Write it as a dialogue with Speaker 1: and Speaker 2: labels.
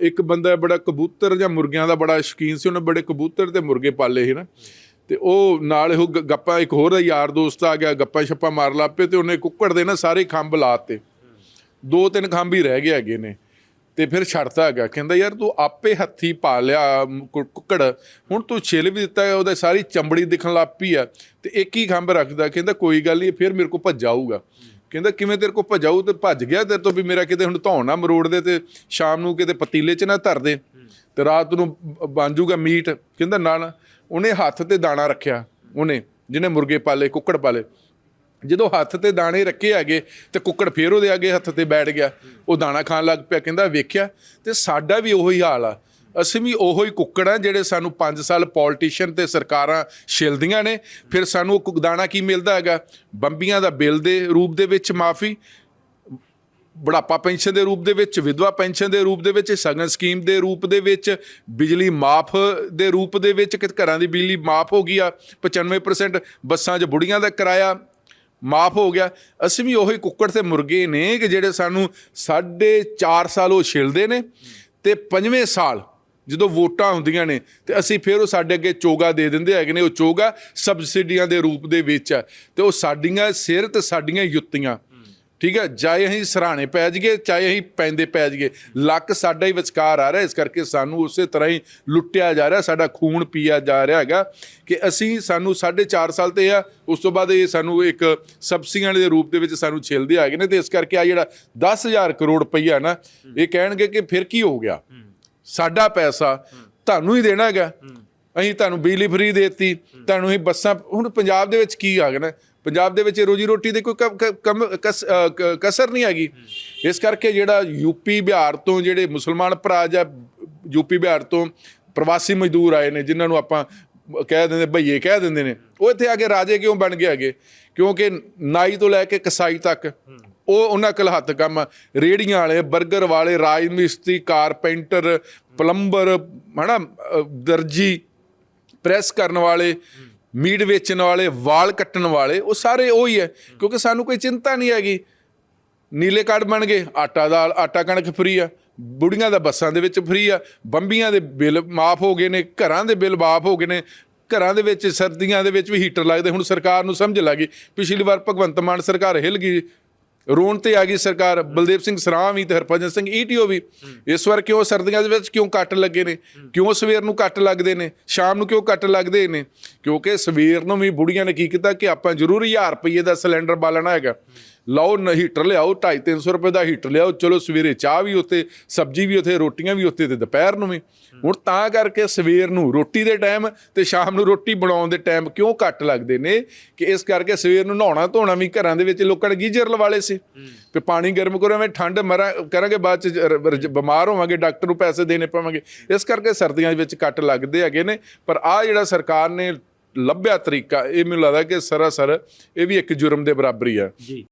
Speaker 1: ਇੱਕ ਬੰਦਾ ਬੜਾ ਕਬੂਤਰ ਜਾਂ ਮੁਰਗਿਆਂ ਦਾ ਬੜਾ ਸ਼ੌਕੀਨ ਸੀ, ਉਹਨੇ ਬੜੇ ਕਬੂਤਰ ਤੇ ਮੁਰਗੇ ਪਾਲੇ ਸੀ ਨਾ। ਤੇ ਉਹ ਨਾਲ ਉਹ ਗ- ਗੱਪਾਂ, ਇੱਕ ਹੋਰ ਯਾਰ ਦੋਸਤ ਆ ਗਿਆ, ਗੱਪਾਂ ਛੱਪਾਂ ਮਾਰ ਲਾਪੇ ਤੇ ਉਹਨੇ ਕੁੱਕੜ ਦੇ ਨਾ ਸਾਰੇ ਖੰਭ ਲਾਤੇ ਦੋ ਤਿੰਨ ਖੰਭ ਹੀ ਰਹਿ ਗਏ ਹੈਗੇ ਨੇ। ਤੇ ਫਿਰ ਛੱਡਤਾ ਹੈਗਾ ਕਹਿੰਦਾ, ਯਾਰ ਤੂੰ ਆਪੇ ਹੱਥੀ ਪਾ ਲਿਆ ਕੁੱਕੜ। ਹੁਣ ਤੂੰ ਛਿਲ ਵੀ ਦਿੱਤਾ ਉਹਦਾ ਸਾਰੀ ਚਮੜੀ ਦਿਖਣ ਲੱਗ ਪਈ ਆ ਤੇ ਇੱਕ ਹੀ ਖੰਭ ਰੱਖਦਾ, ਕਹਿੰਦਾ, ਕੋਈ ਗੱਲ ਨਹੀਂ ਫਿਰ ਮੇਰੇ ਕੋ ਭੱਜ ਆਊਗਾ। ਕਹਿੰਦਾ, ਕਿਵੇਂ ਤੇਰੇ ਕੋ ਭਜਾਊ ਤੇ ਭੱਜ ਗਿਆ ਤੇਰੇ ਤੋਂ ਵੀ ਮੇਰਾ ਕਿਤੇ ਹੁਣ ਧੌਣ ਨਾ ਮਰੋੜ ਦੇ ਤੇ ਸ਼ਾਮ ਨੂੰ ਕਿਤੇ ਪਤੀਲੇ 'ਚ ਨਾ ਧਰ ਦੇ ਤੇ ਰਾਤ ਨੂੰ ਬਣ ਜਾਊਗਾ ਮੀਟ। ਕਹਿੰਦਾ, ਨਾਲ ਉਹਨੇ ਹੱਥ ਤੇ ਦਾਣਾ ਰੱਖਿਆ ਉਹਨੇ, ਜਿਹਨੇ ਮੁਰਗੇ ਪਾਲੇ, ਕੁੱਕੜ ਪਾਲੇ। ਜਦੋਂ ਹੱਥ ਤੇ ਦਾਣੇ ਰੱਖੇ ਹੈਗੇ ਤੇ ਕੁੱਕੜ ਫੇਰ ਉਹਦੇ ਅੱਗੇ ਹੱਥ ਤੇ ਬੈਠ ਗਿਆ, ਉਹ ਦਾਣਾ ਖਾਣ ਲੱਗ ਪਿਆ। ਕਹਿੰਦਾ, ਵੇਖਿਆ ਤੇ ਸਾਡਾ ਵੀ ਉਹੀ ਹਾਲ ਆ। ਅਸੀਂ ਵੀ ਉਹੋ ਹੀ ਕੁੱਕੜ ਆ ਜਿਹੜੇ ਸਾਨੂੰ 5 ਸਾਲ ਪੋਲਿਟਿਸ਼ੀਅਨ ਤੇ ਸਰਕਾਰਾਂ ਛਿਲਦੀਆਂ ਨੇ, ਫਿਰ ਸਾਨੂੰ ਉਹ ਕੁ- ਦਾਣਾ ਕੀ ਮਿਲਦਾ ਹੈਗਾ? ਬੰਬੀਆਂ ਦਾ ਬਿੱਲ ਦੇ ਰੂਪ ਦੇ ਵਿੱਚ ਮਾਫੀ, ਬੁਢਾਪਾ ਪੈਨਸ਼ਨ ਦੇ ਰੂਪ ਦੇ ਵਿੱਚ, ਵਿਧਵਾ ਪੈਨਸ਼ਨ ਦੇ ਰੂਪ ਦੇ ਵਿੱਚ, ਸਗਨ ਸਕੀਮ ਦੇ ਰੂਪ ਦੇ ਵਿੱਚ, ਬਿਜਲੀ ਮਾਫ ਦੇ ਰੂਪ ਦੇ ਵਿੱਚ, ਕਿ ਘਰਾਂ ਦੀ ਬਿਜਲੀ ਮਾਫ ਹੋ ਗਈ ਆ 95% ਬੱਸਾਂ 'ਚ ਬੁੜੀਆਂ ਦਾ ਕਿਰਾਇਆ ਮਾਫ ਹੋ ਗਿਆ। ਅਸੀਂ ਵੀ ਉਹੀ ਕੁੱਕੜ ਤੇ ਮੁਰਗੇ ਨੇ ਕਿ ਜਿਹੜੇ ਸਾਨੂੰ ਸਾਢੇ 4 ਸਾਲ ਉਹ ਛਿਲਦੇ ਨੇ ਤੇ ਪੰਜਵੇਂ ਸਾਲ ਜਦੋਂ ਵੋਟਾਂ ਹੁੰਦੀਆਂ ਨੇ ਤੇ ਅਸੀਂ ਫਿਰ ਉਹ ਸਾਡੇ ਅੱਗੇ ਚੋਗਾ ਦੇ ਦਿੰਦੇ ਹੈਗੇ ਨੇ, ਉਹ ਚੋਗਾ ਸਬਸਿਡੀਆਂ ਦੇ ਰੂਪ ਦੇ ਵਿੱਚ ਆ ਤੇ ਉਹ ਸਾਡੀਆਂ ਸਿਰ ਤੇ ਸਾਡੀਆਂ ਯੁੱਤੀਆਂ। ਠੀਕ ਹੈ, ਚਾਹੇ ਅਸੀਂ ਸਰਾਣੇ ਪੈ ਜਾਈਏ, ਚਾਹੇ ਅਸੀਂ ਪੈਂਦੇ ਪੈ ਜਾਈਏ, ਲੱਕ ਸਾਡਾ ਹੀ ਵਿਚਕਾਰ ਆ ਰਿਹਾ, ਇਸ ਕਰਕੇ ਸਾਨੂੰ ਉਸੇ ਤਰ੍ਹਾਂ ਹੀ ਲੁੱਟਿਆ ਜਾ ਰਿਹਾ, ਸਾਡਾ ਖੂਨ ਪੀਆ ਜਾ ਰਿਹਾ ਹੈਗਾ ਕਿ ਅਸੀਂ ਸਾਨੂੰ 4.5 ਸਾਲ ਤੇ ਆ, ਉਸ ਤੋਂ ਬਾਅਦ ਇਹ ਸਾਨੂੰ ਇੱਕ ਸਬਸਿਡੀਆਂ ਦੇ ਰੂਪ ਦੇ ਵਿੱਚ ਸਾਨੂੰ ਛਿਲਦੇ ਹੈਗੇ ਨੇ ਤੇ ਇਸ ਕਰਕੇ ਆ ਜਿਹੜਾ 10000 ਕਰੋੜ ਰੁਪਈਆ ਨਾ, ਇਹ ਕਹਿਣਗੇ ਕਿ ਫਿਰ ਕੀ ਹੋ ਗਿਆ? ਸਾਡਾ ਪੈਸਾ ਤੁਹਾਨੂੰ ਹੀ ਦੇਣਾ ਹੈਗਾ। ਅਸੀਂ ਤੁਹਾਨੂੰ ਬਿਜਲੀ ਫਰੀ ਦੇਤੀ, ਤੁਹਾਨੂੰ ਹੀ ਬੱਸਾਂ, ਹੁਣ ਪੰਜਾਬ ਦੇ ਵਿੱਚ ਕੀ ਆ ਗਿਆ ਨਾ, ਪੰਜਾਬ ਦੇ ਵਿੱਚ ਰੋਜੀ ਰੋਟੀ ਦੇ ਕੋਈ ਕਸਰ ਨਹੀਂ ਹੈਗੀ। ਇਸ ਕਰਕੇ ਜਿਹੜਾ ਯੂਪੀ ਬਿਹਾਰ ਤੋਂ ਜਿਹੜੇ ਮੁਸਲਮਾਨ ਭਰਾ ਜਾਂ ਯੂਪੀ ਬਿਹਾਰ ਤੋਂ ਪ੍ਰਵਾਸੀ ਮਜ਼ਦੂਰ ਆਏ ਨੇ, ਜਿਨ੍ਹਾਂ ਨੂੰ ਆਪਾਂ ਕਹਿ ਦਿੰਦੇ, ਭਈਏ ਕਹਿ ਦਿੰਦੇ ਨੇ, ਉਹ ਇੱਥੇ ਆ ਕੇ ਰਾਜੇ ਕਿਉਂ ਬਣ ਗਏ ਹੈਗੇ? ਕਿਉਂਕਿ ਨਾਈ ਤੋਂ ਲੈ ਕੇ ਕਸਾਈ ਤੱਕ ਉਹ ਉਹਨਾਂ ਕੋਲ ਹੱਥ ਕੰਮ ਆ। ਰੇਹੜੀਆਂ ਵਾਲੇ 버ਗਰ ਵਾਲੇ ਰਾਜ ਮਿਸਤਰੀ ਕਾਰਪੈਂਟਰ ਪਲੰਬਰ ਹਨਾ ਅ, ਦਰਜੀ ਪ੍ਰੈਸ ਕਰਨ ਵਾਲੇ ਮੀਟ ਵੇਚਣ ਵਾਲੇ ਵਾਲ ਕੱਟਣ ਵਾਲੇ ਉਹ ਸਾਰੇ ਉਹੀ ਹੈ ਕਿਉਂਕਿ ਸਾਨੂੰ ਕੋਈ ਚਿੰਤਾ ਨਹੀਂ ਹੈਗੀ ਨੀਲੇ ਕਾਰਡ ਬਣ ਗਏ ਆਟਾ ਦਾਲ ਆਟਾ ਕਣਕ ਫਰੀ ਆ ਬੁੜੀਆਂ ਦਾ ਬੱਸਾਂ ਦੇ ਵਿੱਚ ਫਰੀ ਆ ਬੰਬੀਆਂ ਦੇ ਬਿੱਲ ਮਾਫ ਹੋ ਗਏ ਨੇ ਘਰਾਂ ਦੇ ਬਿੱਲ ਮਾਫ ਹੋ ਗਏ ਨੇ ਘਰਾਂ ਦੇ ਵਿੱਚ ਸਰਦੀਆਂ ਦੇ ਵਿੱਚ ਵੀ ਹੀਟਰ ਲੱਗਦੇ ਹੁਣ ਸਰਕਾਰ ਨੂੰ ਸਮਝ ਲੱਗੀ ਪਿਛਲੀ ਵਾਰ ਭਗਵੰਤ ਮਾਨ ਸਰਕਾਰ ਹਿੱਲ ਗਈ ਰੋਣ ਤੇ ਆ ਗਈ ਸਰਕਾਰ ਬਲਦੇਵ ਸਿੰਘ ਸਰਾਮ ਵੀ ਤੇ ਹਰਭਜਨ ਸਿੰਘ ਈਟੀਓ ਵੀ। ਇਸ ਵਾਰ ਕਿਉਂ ਸਰਦੀਆਂ ਦੇ ਵਿੱਚ ਕਿਉਂ ਕੱਟ ਲੱਗੇ ਨੇ? ਕਿਉਂ ਸਵੇਰ ਨੂੰ ਕੱਟ ਲੱਗਦੇ ਨੇ? ਸ਼ਾਮ ਨੂੰ ਕਿਉਂ ਕੱਟ ਲੱਗਦੇ ਨੇ? ਕਿਉਂਕਿ ਸਵੇਰ ਨੂੰ ਵੀ ਬੁੜੀਆਂ ਨੇ ਕੀ ਕੀਤਾ ਕਿ ਆਪਾਂ ਜ਼ਰੂਰ 1000 ਰੁਪਏ ਦਾ ਸਿਲੰਡਰ ਬਾਲਣਾ ਹੈਗਾ। ਲਓ ਨ ਹੀਟਰ ਲਿਆਓ 2.5 300 ਰੁਪਏ ਦਾ ਹੀਟਰ ਲਿਆਓ ਚਲੋ ਸਵੇਰੇ ਚਾਹ ਵੀ ਉੱਤੇ ਸਬਜ਼ੀ ਵੀ ਉੱਥੇ ਰੋਟੀਆਂ ਵੀ ਉੱਤੇ ਤੇ ਦੁਪਹਿਰ ਨੂੰ ਵੀ। ਹੁਣ ਤਾਂ ਕਰਕੇ ਸਵੇਰ ਨੂੰ ਰੋਟੀ ਦੇ ਟਾਈਮ ਤੇ ਸ਼ਾਮ ਨੂੰ ਰੋਟੀ ਬਣਾਉਣ ਦੇ ਟਾਈਮ ਕਿਉਂ ਘੱਟ ਲੱਗਦੇ ਨੇ ਕਿ ਇਸ ਕਰਕੇ ਸਵੇਰ ਨੂੰ ਨਹਾਉਣਾ ਧੋਣਾ ਵੀ ਘਰਾਂ ਦੇ ਵਿੱਚ ਲੋਕਾਂ ਨੇ ਗੀਜ਼ਰ ਲਵਾਲੇ ਸੀ। ਤੇ ਪਾਣੀ ਗਰਮ ਕਰੋ ਐਵੇਂ ਠੰਡ ਮਰਾਂ ਕਰਾਂਗੇ ਬਾਅਦ ਚ ਬਿਮਾਰ ਹੋਵਾਂਗੇ ਡਾਕਟਰ ਨੂੰ ਪੈਸੇ ਦੇਣੇ ਪਵਾਂਗੇ। ਇਸ ਕਰਕੇ ਸਰਦੀਆਂ ਦੇ ਵਿੱਚ ਕੱਟ ਲੱਗਦੇ ਹੈਗੇ ਨੇ ਪਰ ਆ ਜਿਹੜਾ ਸਰਕਾਰ ਨੇ ਲੱਭਿਆ ਤਰੀਕਾ ਇਹ ਮੈਨੂੰ ਲੱਗਦਾ ਕਿ ਸਰਾਸਰ ਇਹ ਵੀ ਇੱਕ ਜੁਰਮ ਦੇ ਬਰਾਬਰ ਆ।
Speaker 2: ਜੀ।